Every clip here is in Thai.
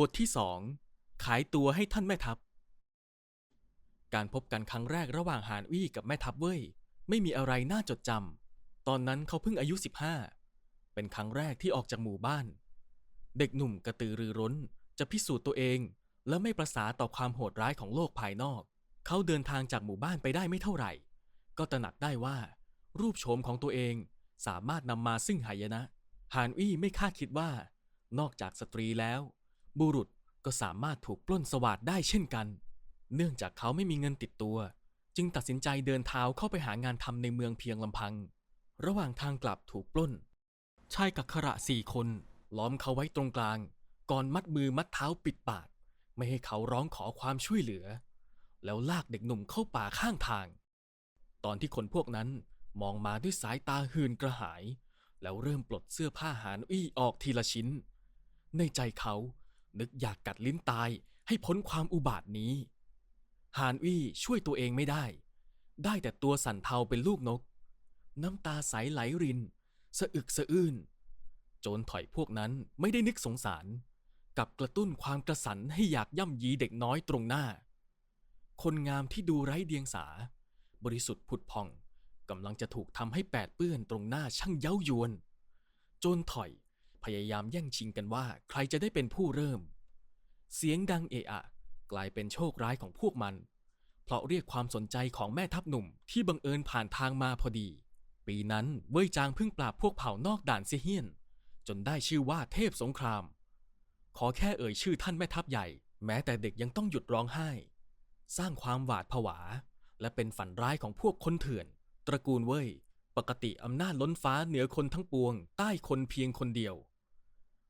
บทที่สองขายตัวให้ท่านแม่ทัพ การพบกันครั้งแรกระหว่างหานวี่กับแม่ทัพเว่ยไม่มีอะไรน่าจดจำตอนนั้นเขาเพิ่งอายุ 15 เป็นครั้งแรกที่ออกจากหมู่บ้าน เด็กหนุ่มกระตือรือร้นจะพิสูจน์ตัวเอง และไม่ประสาต่อความโหดร้ายของโลกภายนอก เขาเดินทางจากหมู่บ้านไปได้ไม่เท่าไหร่ ก็ตระหนักได้ว่า รูปโฉมของตัวเองสามารถนำมาซึ่งหายนะหานวี่ไม่คาดคิดว่า นอกจากสตรีแล้ว บุรุษก็สามารถถูกปล้นสวาดได้เช่นกัน เนื่องจากเขาไม่มีเงินติดตัว จึงตัดสินใจเดินเท้าเข้าไปหางานทำในเมืองเพียงลำพัง ระหว่างทางกลับถูกปล้น ชายกักขระสี่คนล้อมเขาไว้ตรงกลาง ก่อนมัดมือมัดเท้าปิดปาก ไม่ให้เขาร้องขอความช่วยเหลือ แล้วลากเด็กหนุ่มเข้าป่าข้างทาง ตอนที่คนพวกนั้นมองมาด้วยสายตาหื่นกระหาย แล้วเริ่มปลดเสื้อผ้าหานอี้ออกทีละชิ้น ในใจเขา นึกอยากกัดลิ้นตายให้พ้นความอุบาทนี้ หานอี้ช่วยตัวเองไม่ได้ ได้แต่ตัวสั่นเทาเป็นลูกนก น้ำตาใสไหลริน สะอึกสะอื้น โจรถอยพวกนั้นไม่ได้นึกสงสาร กับกระตุ้นความกระสันให้อยากย่ำยีเด็กน้อยตรงหน้า คนงามที่ดูไร้เดียงสา บริสุทธิ์ผุดพองกำลังจะถูกทำให้แปดเปื้อนตรงหน้าช่างเย้ายวน โจรถอยพยายามแย่งชิงกันว่าใครจะได้เป็นผู้เริ่ม เสียงดังเอะอะ กลายเป็นโชคร้ายของพวกมัน เพราะเรียกความสนใจของแม่ทัพหนุ่มที่บังเอิญผ่านทางมาพอดี ปีนั้นเว่ยจางเพิ่งปราบพวกเผ่านอกด่านเซียเฮียน จนได้ชื่อว่าเทพสงคราม ขอแค่เอ่ยชื่อท่านแม่ทัพใหญ่ แม้แต่เด็กยังต้องหยุดร้องไห้ สร้างความหวาดผวา และเป็นฝันร้ายของพวกคนเถื่อน ตระกูลเว่ยปกติอำนาจล้นฟ้าเหนือคนทั้งปวง ใต้คนเพียงคนเดียว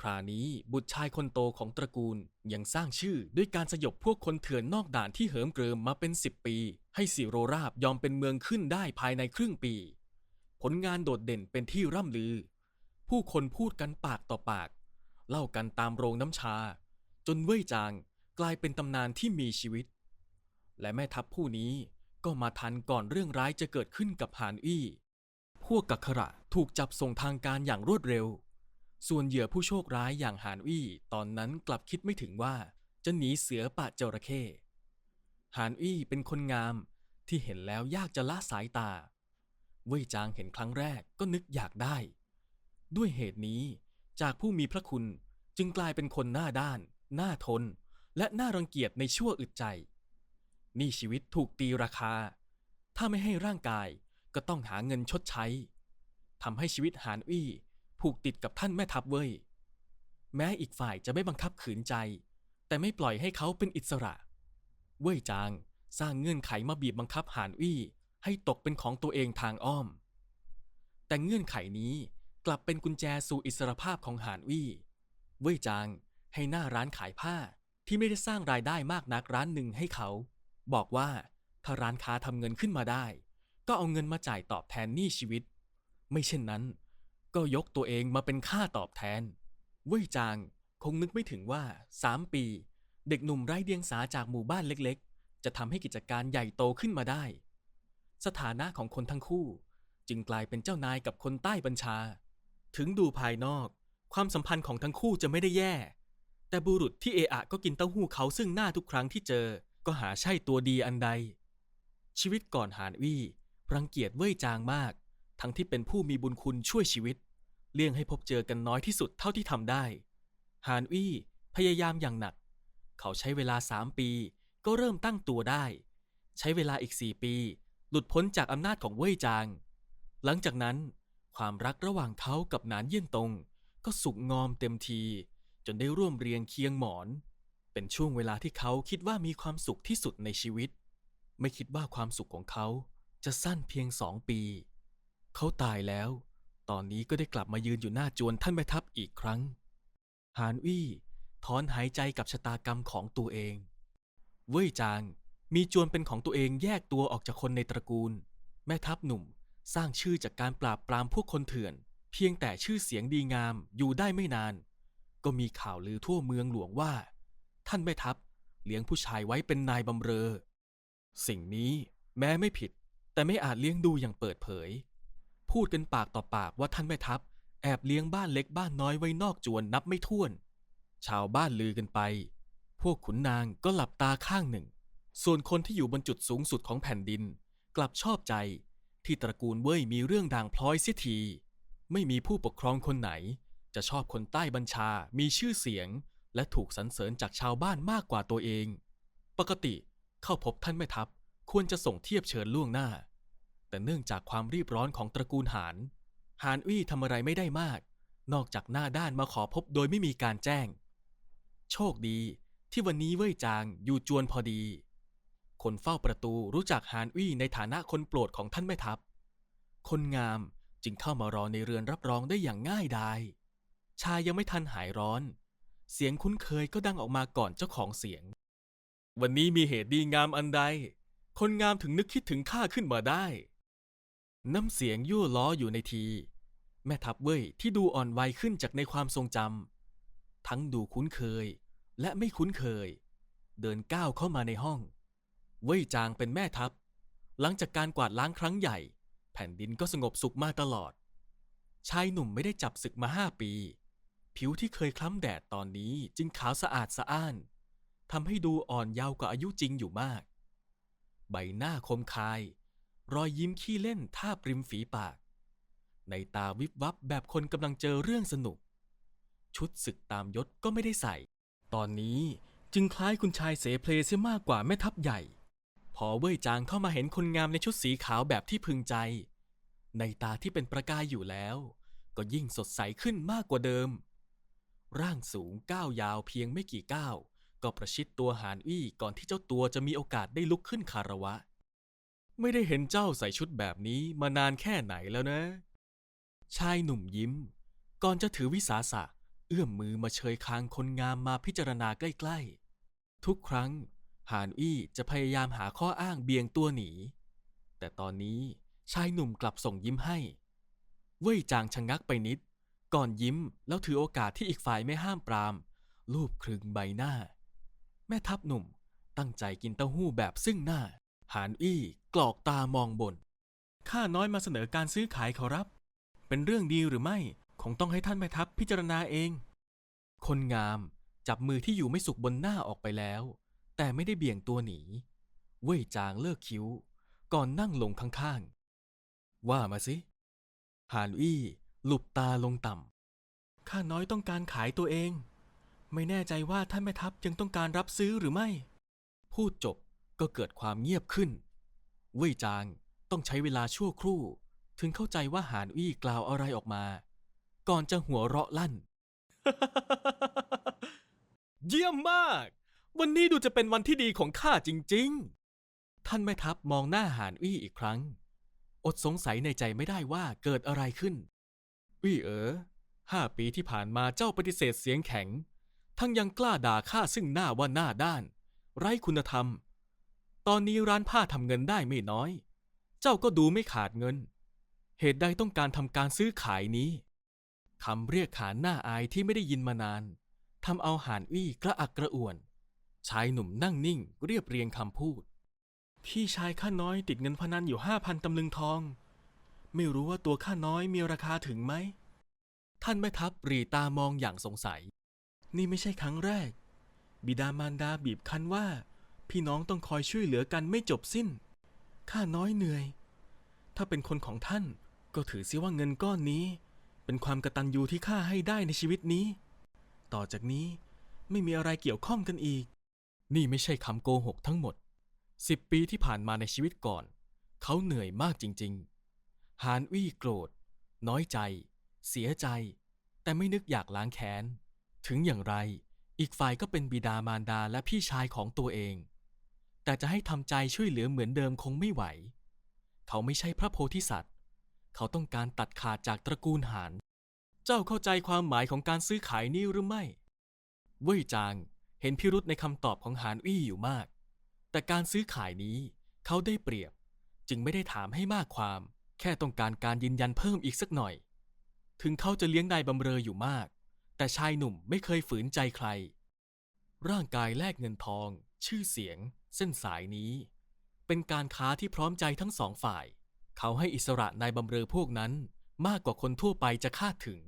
คราวนี้บุตรชายคนโตของตระกูลยังสร้างชื่อด้วยการสยบพวกคนเถื่อนนอกด่านที่เหิมเกริมมาเป็นสิบปี ให้สิโรราบยอมเป็นเมืองขึ้นได้ภายในครึ่งปี ผลงานโดดเด่นเป็นที่ร่ำลือ ผู้คนพูดกันปากต่อปาก เล่ากันตามโรงน้ำชา จนเว่ยจางกลายเป็นตำนานที่มีชีวิต และแม่ทัพผู้นี้ก็มาทันก่อนเรื่องร้ายจะเกิดขึ้นกับหานอี้ พวกกักขระถูกจับส่งทางการอย่างรวดเร็ว ส่วนเหยื่อผู้โชคร้ายอย่างหานอี้ตอนนั้นกลับคิดไม่ถึงว่า จะหนีเสือป่าจระเข้หานอี้เป็นคนงามที่เห็นแล้วยากจะละสายตา เว่ยจางเห็นครั้งแรกก็นึกอยากได้ ด้วยเหตุนี้จากผู้มีพระคุณจึงกลายเป็นคนหน้าด้าน หน้าทน และน่ารังเกียจในชั่วอึดใจ นี่ชีวิตถูกตีราคา ถ้าไม่ให้ร่างกายก็ต้องหาเงินชดใช้ทำให้ชีวิตหานอี้ ผูกติดกับท่านแม่ทัพเว้ยแม้อีกฝ่ายจะไม่บังคับขืนใจ แต่ไม่ปล่อยให้เขาเป็นอิสระ เว่ยจางสร้างเงื่อนไขมาบีบบังคับหานอี้ให้ตกเป็นของตัวเองทางอ้อม แต่เงื่อนไขนี้กลับเป็นกุญแจสู่อิสรภาพของหานอี้เว่ยจางให้หน้าร้านขายผ้าที่ไม่ได้สร้างรายได้มากนักร้านหนึ่งให้เขา บอกว่าถ้าร้านค้าทำเงินขึ้นมาได้ ก็เอาเงินมาจ่ายตอบแทนหนี้ชีวิต ไม่เช่นนั้น ก็ยกตัวเองมาเป็นค่าตอบแทน เว่ยจางคงนึกไม่ถึงว่าสามปี เด็กหนุ่มไร้เดียงสาจากหมู่บ้านเล็กๆ จะทำให้กิจการใหญ่โตขึ้นมาได้ สถานะของคนทั้งคู่ จึงกลายเป็นเจ้านายกับคนใต้บัญชา ถึงดูภายนอก ความสัมพันธ์ของทั้งคู่จะไม่ได้แย่ แต่บุรุษที่เอะอะก็กินเต้าหู้เขาซึ่งหน้าทุกครั้งที่เจอ ก็หาใช่ตัวดีอันใด ชีวิตก่อนหานวี่รังเกียจเว่ยจางมาก ทั้งที่เป็นผู้มีบุญคุณช่วยชีวิต เลี่ยงให้พบเจอกันน้อยที่สุดเท่าที่ทำได้หานวี่พยายามอย่างหนัก เขาใช้เวลาสามปี ก็เริ่มตั้งตัวได้ ใช้เวลาอีกสี่ปี หลุดพ้นจากอำนาจของเว่ยจาง หลังจากนั้นความรักระหว่างเขากับหนานเยี่ยนตง ก็สุกงอมเต็มที จนได้ร่วมเรียงเคียงหมอน เป็นช่วงเวลาที่เขาคิดว่ามีความสุขที่สุดในชีวิต ไม่คิดว่าความสุขของเขาจะสั้นเพียงสองปี เขาตายแล้ว ตอนนี้ก็ได้กลับมายืนอยู่หน้าจวนท่านแม่ทัพอีกครั้ง หานวี่ถอนหายใจกับชะตากรรมของตัวเอง เว่ยจาง มีจวนเป็นของตัวเองแยกตัวออกจากคนในตระกูล แม่ทัพหนุ่มสร้างชื่อจากการปราบปรามพวกคนเถื่อน เพียงแต่ชื่อเสียงดีงามอยู่ได้ไม่นาน ก็มีข่าวลือทั่วเมืองหลวงว่า ท่านแม่ทัพเลี้ยงผู้ชายไว้เป็นนายบำเรอ สิ่งนี้แม้ไม่ผิด แต่ไม่อาจเลี้ยงดูอย่างเปิดเผย พูดกันปากต่อปากว่าท่านแม่ทัพ แอบเลี้ยงบ้านเล็กบ้านน้อยไว้นอกจวนนับไม่ถ้วน ชาวบ้านลือกันไป พวกขุนนางก็หลับตาข้างหนึ่ง ส่วนคนที่อยู่บนจุดสูงสุดของแผ่นดิน กลับชอบใจ ที่ตระกูลเว่ยมีเรื่องด่างพลอยเสียที ไม่มีผู้ปกครองคนไหน จะชอบคนใต้บัญชา มีชื่อเสียง และถูกสรรเสริญจากชาวบ้านมากกว่าตัวเอง ปกติเข้าพบท่านแม่ทัพควรจะส่งเทียบเชิญล่วงหน้า แต่เนื่องจากความรีบร้อนของตระกูลหานหานอี้ทำอะไรไม่ได้มาก นอกจากหน้าด้านมาขอพบโดยไม่มีการแจ้ง โชคดีที่วันนี้เว่ยจางอยู่จวนพอดี คนเฝ้าประตูรู้จักหานอี้ในฐานะคนโปรดของท่านแม่ทัพ คนงามจึงเข้ามารอในเรือนรับรองได้อย่างง่ายดายชายยังไม่ทันหายร้อน เสียงคุ้นเคยก็ดังออกมาก่อนเจ้าของเสียง วันนี้มีเหตุดีงามอันใด คนงามถึงนึกคิดถึงข้าขึ้นมาได้ น้ำเสียงยั่วล้ออยู่ในที แม่ทัพเว่ยที่ดูอ่อนวัยขึ้นจากในความทรงจำทั้งดูคุ้นเคยและไม่คุ้นเคย เดินก้าวเข้ามาในห้อง เว่ยจางเป็นแม่ทัพ หลังจากการกวาดล้างครั้งใหญ่ แผ่นดินก็สงบสุขมาตลอด ชายหนุ่มไม่ได้จับศึกมาห้าปี ผิวที่เคยคล้ำแดดตอนนี้จึงขาวสะอาดสะอ้านทำให้ดูอ่อนเยาว์กว่าอายุจริงอยู่มาก ใบหน้าคมคาย รอยยิ้มขี้เล่นทาบริมฝีปาก ในตาวิบวับแบบคนกำลังเจอเรื่องสนุก ชุดศึกตามยศก็ไม่ได้ใส่ ตอนนี้จึงคล้ายคุณชายเสเพลเสียมากกว่าแม่ทัพใหญ่ พอเว่ยจางเข้ามาเห็นคนงามในชุดสีขาวแบบที่พึงใจ ในตาที่เป็นประกายอยู่แล้ว ก็ยิ่งสดใสขึ้นมากกว่าเดิม ร่างสูงก้าวยาวเพียงไม่กี่ก้าวก็ประชิดตัวหานอี้ก่อนที่เจ้าตัวจะมีโอกาสได้ลุกขึ้นคารวะ ไม่ได้เห็นเจ้าใส่ชุดแบบนี้มานานแค่ไหนแล้วนะ ชายหนุ่มยิ้ม ก่อนจะถือวิสาสะ เอื้อมมือมาเชยคางคนงามมาพิจารณาใกล้ๆ ทุกครั้งหานอี้จะพยายามหาข้ออ้างเบี่ยงตัวหนี แต่ตอนนี้ชายหนุ่มกลับส่งยิ้มให้ เว่ยจางชะงักไปนิด ก่อนยิ้มแล้วถือโอกาสที่อีกฝ่ายไม่ห้ามปรามลูบคลึงใบหน้า แม่ทัพหนุ่มตั้งใจกินเต้าหู้แบบซึ่งหน้า หานอี้กรอกตามองบน ข้าน้อยมาเสนอการซื้อขายขอรับ เป็นเรื่องดีหรือไม่ คงต้องให้ท่านแม่ทัพพิจารณาเอง คนงามจับมือที่อยู่ไม่สุขบนหน้าออกไปแล้ว แต่ไม่ได้เบี่ยงตัวหนี เว่ยจางเลิกคิ้ว ก่อนนั่งลงข้างๆ ว่ามาสิ หานอี้หลุบตาลงต่ำ ข้าน้อยต้องการขายตัวเอง ไม่แน่ใจว่าท่านแม่ทัพยังต้องการรับซื้อหรือไม่ พูดจบ ก็เกิดความเงียบขึ้น เว่ยจางต้องใช้เวลาชั่วครู่ ถึงเข้าใจว่าหานอี้กล่าวอะไรออกมา ก่อนจะหัวเราะลั่น เยี่ยมมาก วันนี้ดูจะเป็นวันที่ดีของข้าจริง ๆ ท่านแม่ทัพมองหน้าหานอี้อีกครั้ง อดสงสัยในใจไม่ได้ว่าเกิดอะไรขึ้นอี้เอ๋อห้าปีที่ผ่านมาเจ้าปฏิเสธเสียงแข็ง ทั้งยังกล้าด่าข้าซึ่งหน้าว่าหน้าด้าน ไร้คุณธรรม ตอนนี้ร้านผ้าทำเงินได้ไม่น้อย เจ้าก็ดูไม่ขาดเงิน เหตุใดต้องการทำการซื้อขายนี้คำเรียกขานหน้าอายที่ไม่ได้ยินมานานทำเอาหานอี้กระอักกระอ่วน ชายหนุ่มนั่งนิ่งเรียบเรียงคำพูด พี่ชายข้าน้อยติดเงินพนันอยู่ห้าพันตำลึงทอง ไม่รู้ว่าตัวข้าน้อยมีราคาถึงไหม ท่านแม่ทัพรีตามองอย่างสงสัย นี่ไม่ใช่ครั้งแรก บิดามารดาบีบคั้นว่า พี่น้องต้องคอยช่วยเหลือกันไม่จบสิ้น ข้าน้อยเหนื่อย ถ้าเป็นคนของท่านก็ถือเสียว่าเงินก้อนนี้ เป็นความกระตัญญูที่ข้าให้ได้ในชีวิตนี้ ต่อจากนี้ไม่มีอะไรเกี่ยวข้องกันอีก นี่ไม่ใช่คำโกหกทั้งหมดสิบปีที่ผ่านมาในชีวิตก่อน เขาเหนื่อยมากจริงๆฮานวี่โกรธ น้อยใจ เสียใจ แต่ไม่นึกอยากล้างแค้น ถึงอย่างไร อีกฝ่ายก็เป็นบิดามารดาและพี่ชายของตัวเอง แต่จะให้ทำใจช่วยเหลือเหมือนเดิมคงไม่ไหว เขาไม่ใช่พระโพธิสัตว์ เขาต้องการตัดขาดจากตระกูลหาน เจ้าเข้าใจความหมายของการซื้อขายนี้หรือไม่ เว่ยจางเห็นพิรุษในคำตอบของหานอี้อยู่มาก แต่การซื้อขายนี้เขาได้เปรียบ จึงไม่ได้ถามให้มากความ แค่ต้องการการยืนยันเพิ่มอีกสักหน่อย ถึงเขาจะเลี้ยงนายบำเรออยู่มาก แต่ชายหนุ่มไม่เคยฝืนใจใคร ร่างกายแลกเงินทอง ชื่อเสียง เส้นสายนี้ เป็นการค้าที่พร้อมใจทั้งสองฝ่าย เขาให้อิสระนายบำเรอพวกนั้นมากกว่าคนทั่วไปจะคาดถึง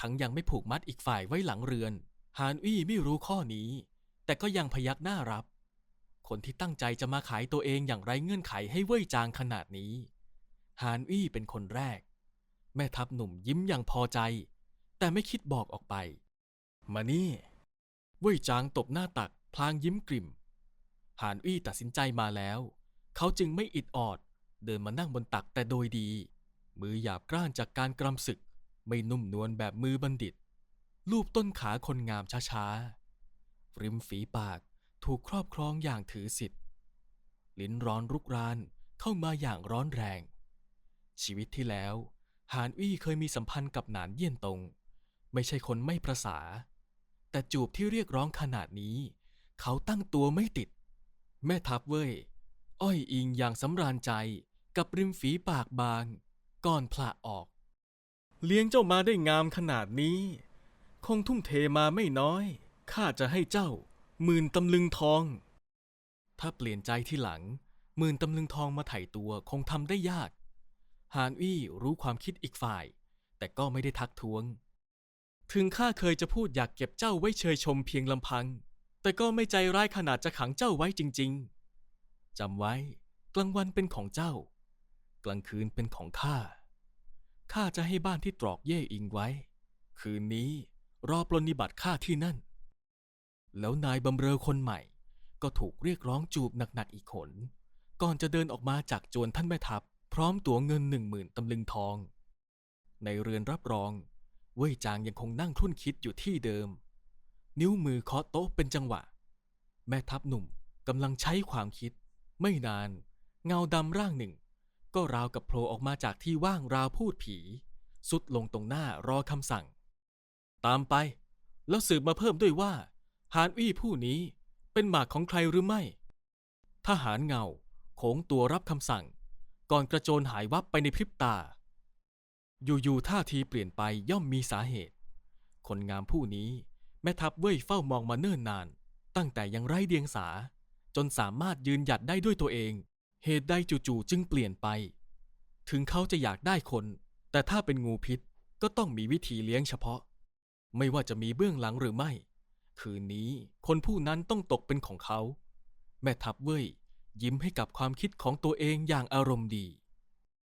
ทั้งยังไม่ผูกมัดอีกฝ่ายไว้หลังเรือนหานอี้ไม่รู้ข้อนี้ แต่ก็ยังพยักหน้ารับ คนที่ตั้งใจจะมาขายตัวเองอย่างไรเงื่อนไขให้เว่ยจางขนาดนี้หานอี้เป็นคนแรก แม่ทัพหนุ่มยิ้มอย่างพอใจ แต่ไม่คิดบอกออกไป มานี่ เว่ยจางตบหน้าตักพลางยิ้มกลิ่ม หานอี้ตัดสินใจมาแล้ว เขาจึงไม่อิดออด เดินมานั่งบนตักแต่โดยดี มือหยาบกร้านจากการกรำศึก ไม่นุ่มนวลแบบมือบัณฑิต ลูบต้นขาคนงามช้าๆ ริมฝีปากถูกครอบครองอย่างถือสิทธิ์ ลิ้นร้อนรุกรานเข้ามาอย่างร้อนแรง ชีวิตที่แล้ว หานอี้เคยมีสัมพันธ์กับหนานเยี่ยนตง ไม่ใช่คนไม่ประสา แต่จูบที่เรียกร้องขนาดนี้ เขาตั้งตัวไม่ติด แม่ทัพเว่ยอ้อยอิงอย่างสำราญใจกับริมฝีปากบาง ก่อนพละออก เลี้ยงเจ้ามาได้งามขนาดนี้ คงทุ่มเทมาไม่น้อย ข้าจะให้เจ้าหมื่นตำลึงทอง ถ้าเปลี่ยนใจที่หลังหมื่นตำลึงทองมาไถ่ตัวคงทำได้ยากฮานอี้รู้ความคิดอีกฝ่าย แต่ก็ไม่ได้ทักท้วง ถึงข้าเคยจะพูดอยากเก็บเจ้าไว้เชยชมเพียงลำพัง แต่ก็ไม่ใจร้ายขนาดจะขังเจ้าไว้จริง ๆจำไว้ กลางวันเป็นของเจ้า กลางคืนเป็นของข้าข้าจะให้บ้านที่ตรอกเย่อิงไว้ คืนนี้รอปลนนิบัติข้าที่นั่น แล้วนายบำเรอคนใหม่ ก็ถูกเรียกร้องจูบหนักๆอีกขน ก่อนจะเดินออกมาจากจวนท่านแม่ทัพ พร้อมตั๋วเงินหนึ่งหมื่นตำลึงทอง ในเรือนรับรอง เว่ยจางยังคงนั่งครุ่นคิดอยู่ที่เดิม นิ้วมือเคาะโต๊ะเป็นจังหวะ แม่ทัพหนุ่มกำลังใช้ความคิด ไม่นาน เงาดำร่างหนึ่ง ก็ราวกับโผล่ออกมาจากที่ว่างราวพูดผี สุดลงตรงหน้ารอคำสั่ง ตามไป แล้วสืบมาเพิ่มด้วยว่า หานอี้ผู้นี้เป็นหมากของใครหรือไม่ ทหารเงาโขงตัวรับคำสั่ง ก่อนกระโจนหายวับไปในพริบตา อยู่ๆท่าทีเปลี่ยนไปย่อมมีสาเหตุ คนงามผู้นี้ แม่ทัพเว่ยเฝ้ามองมาเนิ่นนาน ตั้งแต่ยังไร้เดียงสา จนสามารถยืนหยัดได้ด้วยตัวเอง เหตุใดจู่ๆจึงเปลี่ยนไป ถึงเขาจะอยากได้คน แต่ถ้าเป็นงูพิษก็ต้องมีวิธีเลี้ยงเฉพาะ ไม่ว่าจะมีเบื้องหลังหรือไม่ คืนนี้คนผู้นั้นต้องตกเป็นของเขา แม่ทัพเว่ยยิ้มให้กับความคิดของตัวเองอย่างอารมณ์ดี